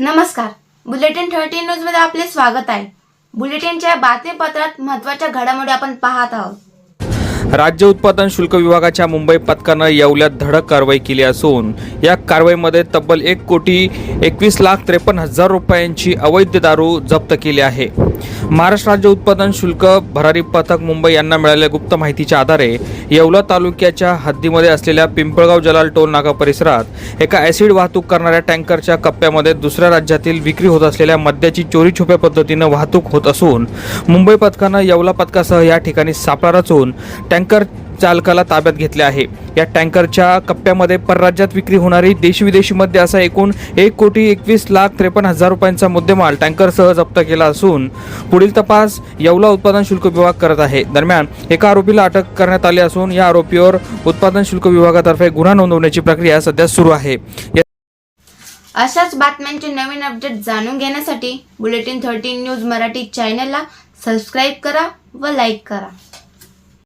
नमस्कार. Bulletin thirteen न्यूजमध्ये आपले स्वागत आहे. बुलेटिनच्या बातमीपत्रात महत्त्वाच्या घडामोडी आपण पाहत आहोत. राज्य उत्पादन शुल्क विभागाच्या मुंबई पथकानं येवल्यात धडक कारवाई केली असून या कारवाईमध्ये तब्बल एक कोटी एकवीस लाख त्रेपन्न हजार रुपयांची अवैध दारू जप्त केली आहे. महाराष्ट्र राज्य उत्पादन शुल्क भरारी पथक मुंबई यांना मिळालेल्या गुप्त माहितीच्या आधारे येवला तालुक्याच्या हद्दीमध्ये असलेल्या पिंपळगाव जलाल टोल नाका परिसरात एका ॲसिड वाहतूक करणाऱ्या टँकरच्या कप्प्यामध्ये दुसऱ्या राज्यातील विक्री होत असलेल्या मद्याची चोरी छुप्या पद्धतीनं वाहतूक होत असून मुंबई पथकानं येवला पथकासह या ठिकाणी सापळा रचून टँकर चालकाला ताब्यात घेतले आहे. या टँकरच्या कप्प्यामध्ये परराज्यात विक्री होणारी देशी विदेशी मद्य असा एकूण एक कोटी एकवीस लाख त्रेपन्न हजार रुपयांचा मुद्देमाल टँकरसह जप्त केला असून पुढील तपास येवला उत्पादन शुल्क विभाग करत आहे. दरम्यान एका आरोपीला अटक करण्यात आली असून या आरोपीवर उत्पादन शुल्क विभागातर्फे गुन्हा नोंदवण्याची प्रक्रिया सध्या सुरू आहे. अशाच बातम्यांचे नवीन अपडेट जाणून घेण्यासाठी बुलेटिन थर्टीन न्यूज मराठी चॅनलला सबस्क्राईब करा व लाईक करा.